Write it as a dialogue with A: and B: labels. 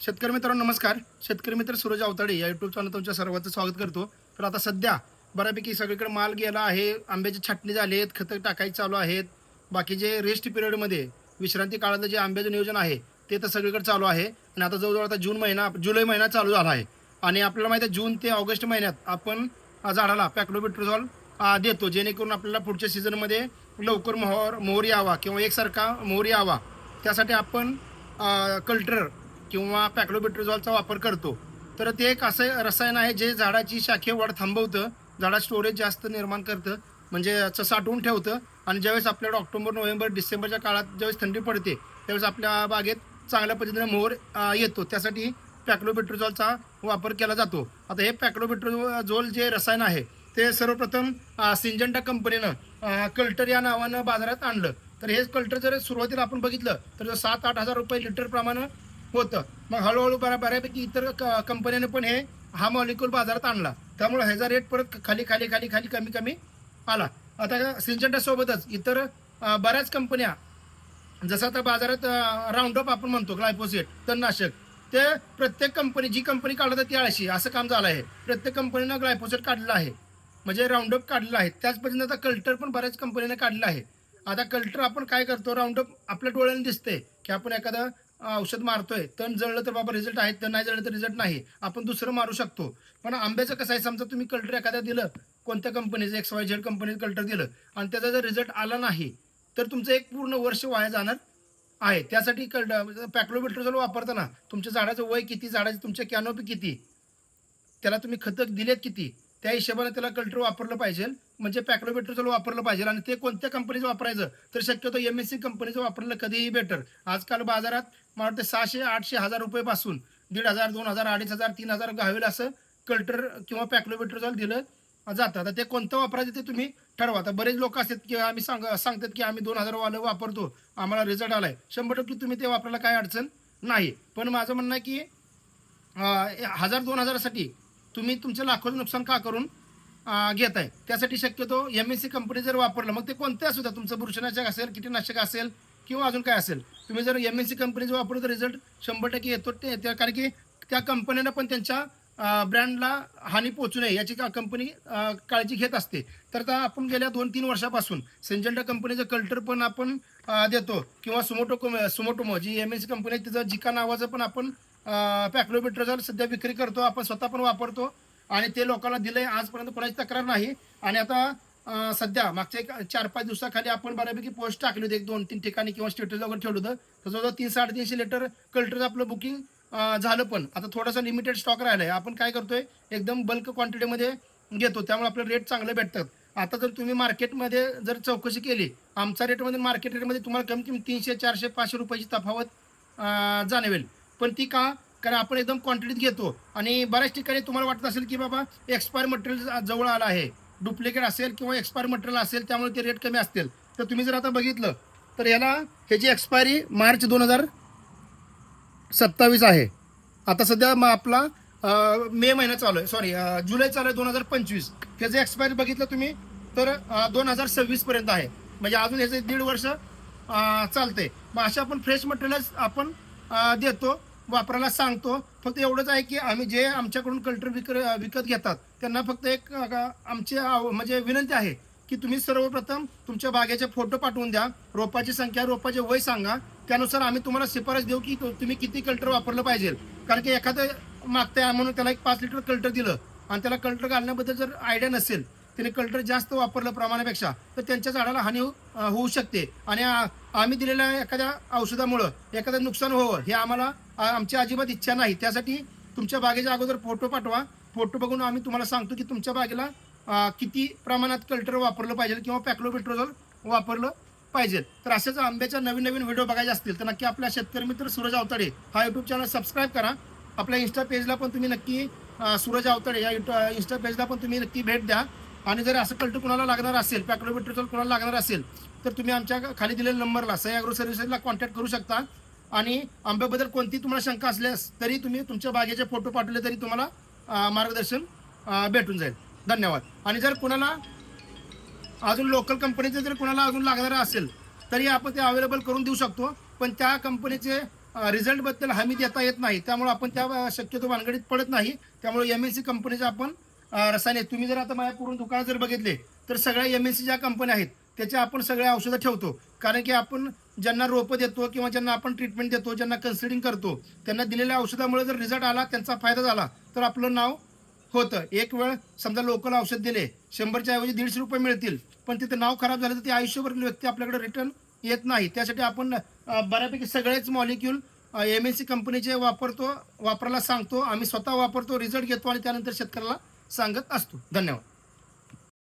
A: शेतकरी मित्रांनो नमस्कार. शेतकरी मित्र सूरज अवताडे या युट्यूब चॅनल तुमच्या सर्वांचं स्वागत करतो. तर आता सध्या बऱ्यापैकी सगळीकडे माल गेला आहे आंब्याची छाटणी झाली आहेत खतं टाकायची चालू आहेत. बाकीचे रेस्ट पिरियडमध्ये विश्रांती काळातलं जे आंब्याचं नियोजन आहे ते तर सगळीकडे चालू आहे. आणि आता जवळजवळ आता जून महिना जुलै महिना चालू झाला आहे. आणि आपल्याला माहिती आहे जून ते ऑगस्ट महिन्यात आपण झाडाला पॅक्लोबिट्रोझॉल देतो. जेणेकरून आपल्याला पुढच्या सीझनमध्ये लवकर मोहर मोहर यावा किंवा एकसारखा मोहर यावा. त्यासाठी आपण कल्टर किंवा पॅक्लोबेट्रोझॉलचा वापर करतो. तर ते एक असं रसायन आहे जे झाडाची शाखे वाढ थांबवतं झाडात स्टोरेज जास्त निर्माण करतं म्हणजे याचं साठवून ठेवतं. आणि ज्यावेळेस आपल्याला ऑक्टोबर नोव्हेंबर डिसेंबरच्या काळात ज्यावेळेस थंडी पडते त्यावेळेस आपल्या बागेत चांगल्या पद्धतीने मोहर येतो. त्यासाठी पॅक्लोबेट्रोझॉलचा वापर केला जातो. आता हे पॅक्लोबेट्रोझोल जे रसायन आहे ते सर्वप्रथम सिंजंटा कंपनीनं कल्टर या नावानं बाजारात आणलं. तर हे कल्टर जर सुरुवातीला आपण बघितलं तर सात आठ हजार रुपये लिटर प्रमाणे होतं. मग हळूहळू बऱ्या बऱ्यापैकी इतर क- कंपन्याने पण हे हा मॉलिक्यूल बाजारात आणला. त्यामुळे ह्याचा रेट परत खाली खाली खाली खाली कमी कमी आला. आता सिंचनच्या सोबतच इतर बऱ्याच कंपन्या जसं आता बाजारात राऊंडअप आपण म्हणतो ग्लायपोसेट तणनाशक ते प्रत्येक कंपनी जी कंपनी काढत ती आळशी असं काम झालं आहे. प्रत्येक कंपनीनं ग्लायफोसेट काढलं आहे. म्हणजे राऊंडअप काढलं आहे. त्याच आता कल्टर पण बऱ्याच कंपनीने काढलं आहे. आता कल्टर आपण काय करतो? राऊंडअप आपल्या डोळ्याने दिसते की आपण एखादा औषध मारतोय. तण जळलं तर बाबा रिझल्ट आहे तण नाही जळलं तर रिझल्ट नाही. आपण दुसरं मारू शकतो. पण आंब्याचं कसं आहे समजा तुम्ही कल्टर एखाद्या दिलं कोणत्या कंपनीचं एक्स वाय झेड कंपनीचं कल्टर दिलं आणि त्याचा जर रिझल्ट आला नाही तर तुमचं एक पूर्ण वर्ष वाया जाणार आहे. त्यासाठी पॅक्लोबिट्रोझोल वापरताना तुमच्या झाडाचं वय किती झाडाचं तुमच्या कॅनोपी किती त्याला तुम्ही खतं दिलेत किती त्या हिशोबाने त्याला कल्टर वापरलं पाहिजे. म्हणजे पॅक्लोबिट्रोझोल वापरलं पाहिजे. आणि ते कोणत्या कंपनीचं वापरायचं? तर शक्यतो एम एस सी कंपनीचं वापरलं कधीही बेटर आजकाल बाजारात मला वाटतं सहाशे आठशे हजार रुपयेपासून दीड हजार दोन हजार अडीच हजार तीन हजार घावेल असं कल्टर किंवा पॅक्लोबिट्रोझोल दिलं जातं. आता ते कोणतं वापरायचं ते तुम्ही ठरवा. आता बरेच लोक असतात की आम्ही सांग सांगतात की आम्ही दोन हजार वालं वापरतो. आम्हाला रिझल्ट आलाय. शंभर टक्के तुम्ही ते वापरायला काय अडचण नाही. पण माझं म्हणणं आहे की हजार दोन हजारासाठी तुम्ही तुमचं लाखोचं नुकसान का करून घेत आहे त्यासाठी शक्यतो एम एस सी कंपनी जर वापरलं मग ते कोणते असू द्या? तुमचं बुरशीनाशक असेल कीटकनाशक असेल किंवा अजून काय असेल. तुम्ही जर एम एस सी कंपनीचं वापरलं तर रिझल्ट शंभर टक्के येतो ते कारण की त्या कंपन्यांना पण त्यांच्या ब्रँडला हानी पोहोचू नये याची का कंपनी काळजी घेत असते. तर आता आपण गेल्या दोन तीन वर्षापासून सेंजेंडा कंपनीचं कल्टर पण आपण देतो. किंवा suo motu Sumitomo G M S C company आहे तिचं जिका नावाचं पण आपण पॅक्लोबिट्रोझॉल सध्या विक्री करतो आपण स्वतः पण वापरतो आणि ते लोकांना दिलंय आजपर्यंत कोणाची तक्रार नाही. आणि आता सध्या मागच्या एक चार पाच दिवसाखाली आपण बऱ्यापैकी पोस्ट टाकली होती एक दोन तीन ठिकाणी किंवा स्टेटस वगैरे ठेवलं होतं. तर जवळजवळ तीन साडेतीनशे लिटर कल्टर आपलं बुकिंग झालं पण. आता थोडासा लिमिटेड स्टॉक राहिला आहे आपण काय करतोय एकदम बल्क क्वांटिटीमध्ये घेतो. त्यामुळे आपलं रेट चांगले भेटतात. आता जर तुम्ही मार्केटमध्ये जर चौकशी केली आमच्या रेटमध्ये मार्केट रेटमध्ये तुम्हाला कमी कमी तीनशे चारशे पाचशे रुपयाची तफावत जाणवेल. पण ती का? कारण आपण एकदम क्वांटिटीत घेतो. आणि बऱ्याच ठिकाणी तुम्हाला वाटत असेल की बाबा एक्सपायर मटेरियल जवळ आलं आहे. डुप्लिकेट असेल किंवा एक्सपायर मटेरियल असेल त्यामुळे ते रेट कमी असतील. तर तुम्ही जर आता बघितलं तर याला ह्याची एक्सपायरी मार्च दोन हजार सत्तावीस आहे. आता सध्या मग आपला मे महिना चालू आहे. सॉरी जुलै चालू आहे दोन हजार पंचवीस. ह्याचं एक्सपायरी बघितलं तुम्ही तर दोन हजार सव्वीस पर्यंत आहे. म्हणजे अजून ह्याचं दीड वर्ष चालते मग अशा आपण फ्रेश मटेरियल्स आपण देतो वापरायला सांगतो. फक्त एवढंच आहे की आम्ही जे आमच्याकडून कल्टर विक विकत घेतात त्यांना फक्त एक आमची आव- म्हणजे विनंती आहे की तुम्ही सर्वप्रथम तुमच्या बागेचे फोटो पाठवून द्या. रोपाची संख्या रोपाचे वय सांगा. त्यानुसार आम्ही तुम्हाला शिफारस देऊ की तुम्ही किती कल्टर वापरलं पाहिजे. कारण की एखादं मागताय म्हणून त्याला एक पाच लिटर कल्टर दिलं आणि त्याला कल्टर घालण्याबद्दल जर आयडिया नसेल त्याने कल्टर जास्त वापरलं प्रमाणापेक्षा तर त्यांच्या झाडाला हानी होऊ होऊ शकते. आणि आम्ही दिलेल्या एखाद्या औषधामुळं एखादं नुकसान व्हावं हे आम्हाला आमची अजिबात इच्छा नाही. त्यासाठी तुमच्या बागेच्या अगोदर फोटो पाठवा. फोटो बघून आम्ही तुम्हाला सांगतो की तुमच्या बागेला किती प्रमाणात कल्टर वापरलं पाहिजे किंवा पॅक्लोपेट्रोझॉल वापरलं पाहिजे. तर अशाच आंब्याच्या नवीन नवीन व्हिडिओ बघायचे असतील तर नक्की आपल्या शेतकरी मित्र सूरज अवताडे हा युट्यूब चॅनल सबस्क्राईब करा. आपल्या इन्स्टा पेजला पण तुम्ही नक्की सूरज अवताडे या इंस्टा पेजला पण तुम्ही नक्की भेट द्या. आणि जर असं कल्ट कुणाला लागणार असेल पॅक्लोपेट्रोझॉल कुणाला लागणार असेल तर तुम्ही आमच्या खाली दिलेल्या नंबरला सह्याग्रो सर्व्हिसेसला कॉन्टॅक्ट करू शकता. आणि आंब्याबद्दल कोणती तुम्हाला शंका असल्यास तरी तुम्ही तुमच्या बागेचे फोटो पाठवले तरी तुम्हाला मार्गदर्शन भेटून जाईल. धन्यवाद. आणि जर कुणाला अजून लोकल कंपनीचे जर कुणाला अजून लागणारं असेल तरी आपण ते अवेलेबल करून देऊ शकतो. पण त्या कंपनीचे रिझल्टबद्दल हमी देता येत नाही. त्यामुळे आपण त्या शक्यतो भानगडीत पडत नाही. त्यामुळे एम एन सी कंपनीचे आपण रसायने तुम्ही जर आता माझ्या पूर्ण दुकानात जर बघितले तर सगळ्या एम एस सी ज्या कंपन्या आहेत त्याच्या आपण सगळ्या औषधं ठेवतो. कारण की आपण ज्यांना रोपं देतो किंवा ज्यांना आपण ट्रीटमेंट देतो ज्यांना कन्सिडिंग करतो त्यांना दिलेल्या औषधामुळे जर रिझल्ट आला त्यांचा फायदा झाला तर आपलं नाव होतं. एक वेळ समजा लोकल औषध दिले शंभरच्या ऐवजी दीडशे रुपये मिळतील पण तिथं नाव खराब झालं तर ते आयुष्यभर व्यक्ती आपल्याकडे रिटर्न येत नाही. त्यासाठी आपण बऱ्यापैकी सगळेच मॉलिक्यूल एम एस सी कंपनीचे वापरतो वापरायला सांगतो. आम्ही स्वतः वापरतो रिझल्ट घेतो आणि त्यानंतर शेतकऱ्याला सांगत असतो. धन्यवाद.